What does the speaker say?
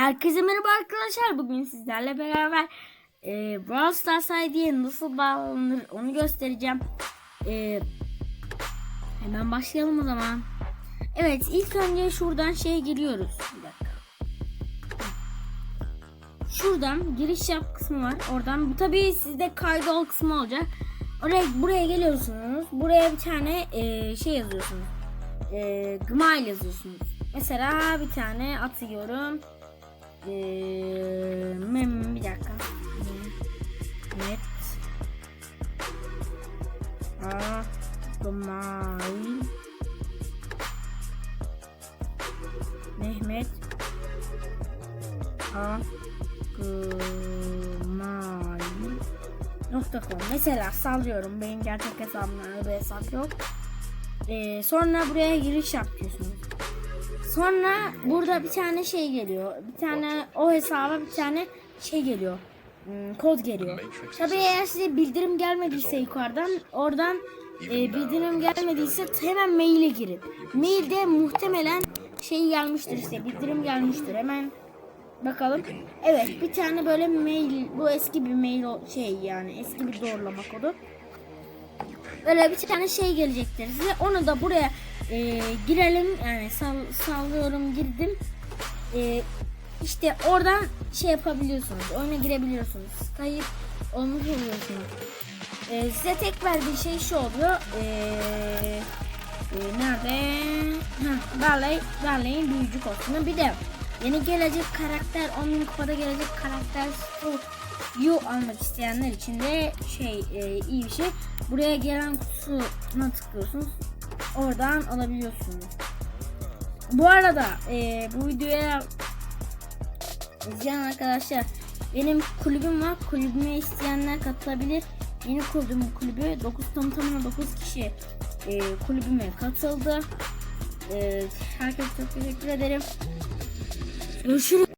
Herkese merhaba arkadaşlar. Bugün sizlerle beraber e, Brawl Stars ID'ye nasıl bağlanır onu göstereceğim. E, hemen başlayalım o zaman. Evet ilk önce şuradan şeye giriyoruz. Bir dakika. Şuradan giriş yap kısmı var. Oradan tabii sizde kaydol kısmı olacak. Oraya buraya geliyorsunuz. Buraya bir tane e, şey yazıyorsunuz. E, Gmail yazıyorsunuz. Mesela bir tane atıyorum. Eee, mem bir dakika. Net. A. Gmail. Mehmet. A. Gmail. Nokta com. Mesela sallıyorum. Benim gerçek hesabımda bir hesap yok. Eee, sonra buraya giriş yapıyorsunuz. Sonra burada bir tane şey geliyor. Bir tane o hesaba bir tane şey geliyor. Hmm, kod geliyor. Tabii eğer size bildirim gelmediyse yukarıdan oradan e, bildirim gelmediyse hemen maile girin. Mailde muhtemelen şey gelmiştir size bildirim gelmiştir. Hemen bakalım. Evet bir tane böyle mail bu eski bir mail şey yani eski bir doğrulama kodu. Böyle bir tane şey gelecektir size. Onu da buraya e, girelim. Yani sal, sallıyorum girdim. E, işte oradan şey yapabiliyorsunuz. Oyuna girebiliyorsunuz. Kayıp olmuş oluyorsunuz. E, size tek verdiği şey şu oluyor. E, e, nerede? Heh, Barley, Barley'in büyücü kostümü. Bir de yeni gelecek karakter 10 bin kupada gelecek karakter Yu almak isteyenler için de şey e, iyi bir şey. Buraya gelen kutusuna tıklıyorsunuz. Oradan alabiliyorsunuz. Bu arada e, bu videoya izleyen arkadaşlar benim kulübüm var. Kulübüme isteyenler katılabilir. Yeni kurduğum kulübü 9 tam tamına 9 kişi e, kulübüme katıldı. E, herkese çok teşekkür ederim. Görüşürüz.